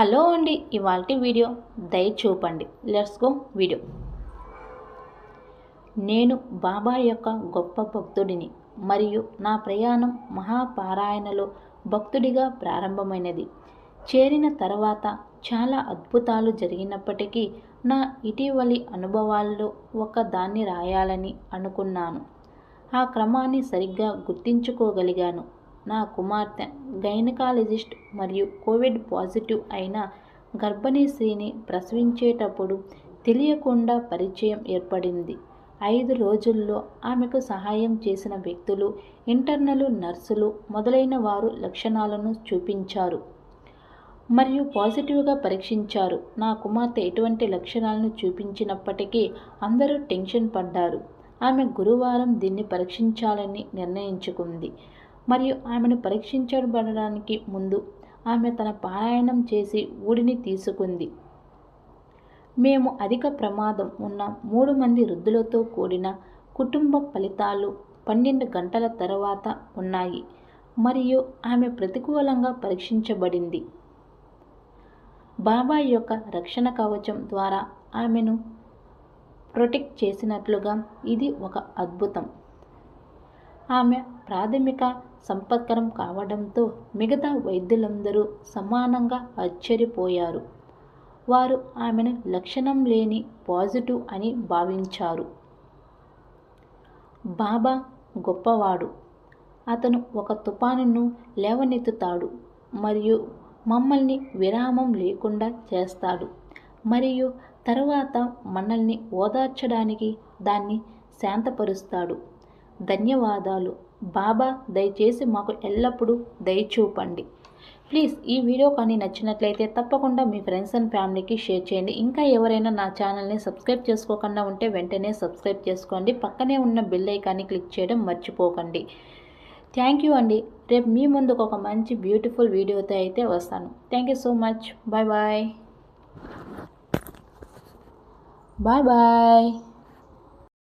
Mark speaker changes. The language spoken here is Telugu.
Speaker 1: హలో అండి ఇవాల్టి వీడియో దయ చూపండి. లెట్స్ గో వీడియో నేను బాబా యొక్క గొప్ప భక్తుడిని మరియు నా ప్రయాణం మహాపారాయణలో భక్తుడిగా ప్రారంభమైనది. చేరిన తర్వాత చాలా అద్భుతాలు జరిగినప్పటికీ నా ఇటీవలి అనుభవాల్లో ఒక దాన్ని రాయాలని అనుకున్నాను. ఆ క్రమాన్ని సరిగ్గా గుర్తించుకోగలిగాను. నా కుమార్తె గైనకాలజిస్ట్ మరియు కోవిడ్ పాజిటివ్ అయిన గర్భిణీ స్త్రీని ప్రసవించేటప్పుడు తెలియకుండా పరిచయం ఏర్పడింది. ఐదు రోజుల్లో ఆమెకు సహాయం చేసిన వ్యక్తులు ఇంటర్నలు నర్సులు మొదలైన వారు లక్షణాలను చూపించారు మరియు పాజిటివ్గా పరీక్షించారు. నా కుమార్తె ఎటువంటి లక్షణాలను చూపించినప్పటికీ అందరూ టెన్షన్ పడ్డారు. ఆమె గురువారం దీన్ని పరీక్షించాలని నిర్ణయించుకుంది. మరియు ఆమెను పరీక్షించబడడానికి ముందు ఆమె తన పారాయణం చేసి ఊడిని తీసుకుంది. మేము అధిక ప్రమాదం ఉన్న మూడు మంది వృద్ధులతో కూడిన కుటుంబ ఫలితాలు పన్నెండు గంటల తర్వాత ఉన్నాయి. మరియు ఆమె ప్రతికూలంగా పరీక్షించబడింది. బాబా యొక్క రక్షణ కవచం ద్వారా ఆమెను ప్రొటెక్ట్ చేసినట్లుగా ఇది ఒక అద్భుతం. ఆమె ప్రాథమిక సంపర్కం కావడంతో మిగతా వైద్యులందరూ సమానంగా ఆశ్చర్యపోయారు. వారు ఆమెను లక్షణం లేని పాజిటివ్ అని భావించారు. బాబా గొప్పవాడు. అతను ఒక తుపానును లేవనెత్తుతాడు మరియు మమ్మల్ని విరామం లేకుండా చేస్తాడు మరియు తరువాత మనల్ని ఓదార్చడానికి దాన్ని శాంతపరుస్తాడు. ధన్యవాదాలు. బాబా దయచేసి మాకు ఎల్లప్పుడూ దయచూపండి ప్లీజ్ ఈ వీడియో కానీ నచ్చినట్లయితే తప్పకుండా మీ ఫ్రెండ్స్ అండ్ ఫ్యామిలీకి షేర్ చేయండి. ఇంకా ఎవరైనా నా ఛానల్ని సబ్స్క్రైబ్ చేసుకోకుండా ఉంటే వెంటనే సబ్స్క్రైబ్ చేసుకోండి. పక్కనే ఉన్న బిల్ ఐకాన్ని క్లిక్ చేయడం మర్చిపోకండి. థ్యాంక్ యూ అండి. రేపు మీ ముందుకు ఒక మంచి బ్యూటిఫుల్ వీడియోతో అయితే వస్తాను. Thank you so much. Bye bye. Bye bye.